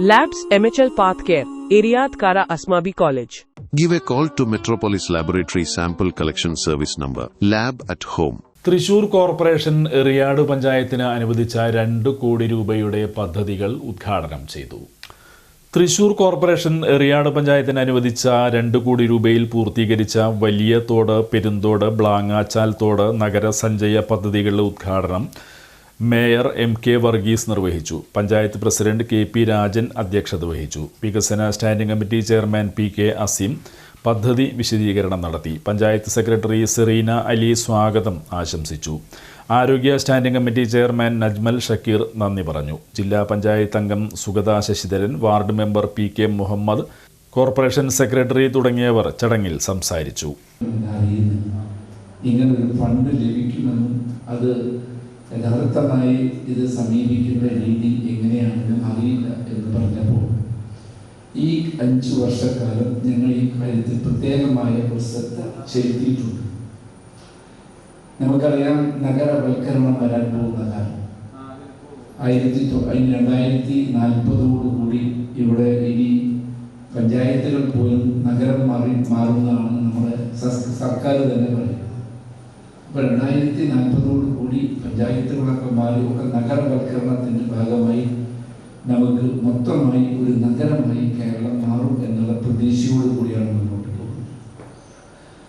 Labs MHL Pathcare, Iriad Kara Asmabi College. Give a call to Metropolis Laboratory Sample Collection Service number lab at home. Thrissur corporation റിയാഡ് പഞ്ചായത്തിന് അനുവദിച്ച രണ്ട് കോടി രൂപയുടെ പദ്ധതികൾ ഉദ്ഘാടനം ചെയ്തു തൃശൂർ കോർപ്പറേഷൻ റിയാഡ് പഞ്ചായത്തിന് അനുവദിച്ച രണ്ട് കോടി രൂപയിൽ പൂർത്തീകരിച്ച വലിയ തോട് പെരുന്തോട് ബ്ലാങ്ങാച്ചാൽ തോട് നഗരസഞ്ചയ പദ്ധതികളുടെ ഉദ്ഘാടനം മേയർ എം കെ വർഗീസ് നിർവഹിച്ചു. Panchayat president K P Rajan അധ്യക്ഷത വഹിച്ചു. വികസന standing committee chairman P K Azeem പദ്ധതി വിശദീകരണം നടത്തി. പഞ്ചായത്ത് സെക്രട്ടറി സെറീന അലി സ്വാഗതം ആശംസിച്ചു. ആരോഗ്യ standing committee chairman Najmal Shakeer നന്ദി പറഞ്ഞു. ജില്ലാ പഞ്ചായത്ത് അംഗം Sugatha Sasidharan ward member P K Muhammad corporation secretary തുടങ്ങിയവർ ചടങ്ങിൽ സംസാരിച്ചു. ഇങ്ങനെ ഇങ്ങനൊരു ഫണ്ട് ലഭിക്കുമെന്നും അത് യഥാർത്ഥമായി ഇത് സമീപിക്കുന്ന രീതി എങ്ങനെയാണെന്ന് അറിയില്ല എന്ന് പറഞ്ഞപ്പോൾ ഈ അഞ്ചു വർഷക്കാലം ഞങ്ങൾ ഈ കാര്യത്തിൽ പ്രത്യേകമായ ഒരു ശ്രദ്ധ ചെലുത്തിയിട്ടുണ്ട്. നമുക്കറിയാം നഗരവൽക്കരണം വരാൻ പോകുന്ന കാലം. ആയിരത്തി രണ്ടായിരത്തി നാൽപ്പതോടുകൂടി ഇവിടെ ഇനി പഞ്ചായത്തുകൾ പോലും നഗരം മാറി മാറുന്നതാണ് നമ്മുടെ സർക്കാർ തന്നെ പറയുന്നത് അപ്പൊ രണ്ടായിരത്തി നാൽപ്പതോട് കൂടി പഞ്ചായത്തുകളൊക്കെ മാറി ഒക്കെ നഗരവൽക്കരണത്തിന്റെ ഭാഗമായി നമുക്ക് മൊത്തമായി ഒരു നഗരമായി കേരളം മാറും എന്നുള്ള പ്രതീക്ഷയോട് കൂടിയാണ് മുന്നോട്ട് പോകുന്നത്.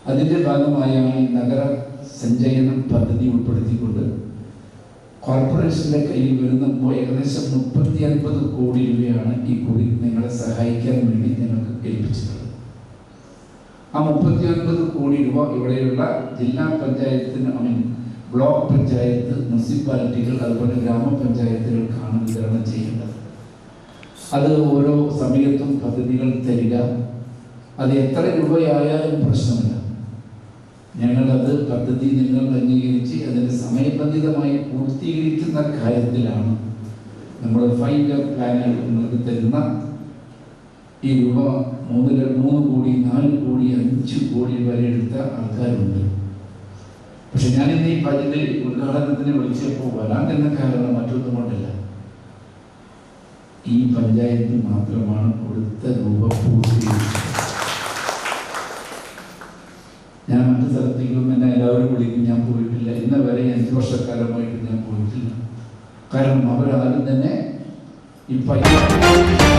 അതിന്റെ ഭാഗമായാണ് ഈ നഗര സഞ്ചയനം പദ്ധതി ഉൾപ്പെടുത്തിക്കൊണ്ട് കോർപ്പറേഷന്റെ കയ്യിൽ വരുന്ന ഏകദേശം മുപ്പത്തി അൻപത് കോടി രൂപയാണ് ഈ കൂടി നിങ്ങളെ സഹായിക്കാൻ വേണ്ടി ഞങ്ങൾക്ക് ഏൽപ്പിച്ചത് ആ മുപ്പത്തി ഒൻപത് കോടി രൂപ ഇവിടെയുള്ള ജില്ലാ പഞ്ചായത്തിന് ഐ മീൻ ബ്ലോക്ക് പഞ്ചായത്ത് മുനിസിപ്പാലിറ്റികൾ അതുപോലെ ഗ്രാമപഞ്ചായത്തുകൾക്കാണ് വിതരണം ചെയ്യേണ്ടത്. അത് ഓരോ സമയത്തും പദ്ധതികൾ തരിക. അത് എത്ര രൂപയായാലും പ്രശ്നമില്ല. ഞങ്ങളത് പദ്ധതി നിങ്ങൾ അംഗീകരിച്ച് അതിന് സമയബന്ധിതമായി പൂർത്തീകരിക്കുന്ന കാര്യത്തിലാണ് നമ്മൾ ഫൈവ് ഇയർ പ്ലാനിൽ നിങ്ങൾക്ക് തരുന്ന ഈ രൂപ മൂന്ന് മൂന്ന് കോടി നാല് കോടി അഞ്ച് കോടി വരെ എടുത്ത ആൾക്കാരുണ്ട്. പക്ഷെ ഞാൻ ഇന്ന് ഈ പതിന്റെ ഉദ്ഘാടനത്തിന് വിളിച്ചപ്പോൾ വരാൻ തന്നെ കാരണം മറ്റൊന്നും കൊണ്ടല്ല. ഈ പഞ്ചായത്ത് മാത്രമാണ് കൊടുത്ത രൂപ ഞാൻ മറ്റു സ്ഥലത്തേക്കും എന്നെ എല്ലാവരും വിളിക്കും. ഞാൻ പോയിട്ടില്ല. ഇന്ന് വരെ അഞ്ച് വർഷക്കാലമായിട്ട് ഞാൻ പോയിട്ടില്ല. കാരണം അവരാരും തന്നെ ഈ പൈസ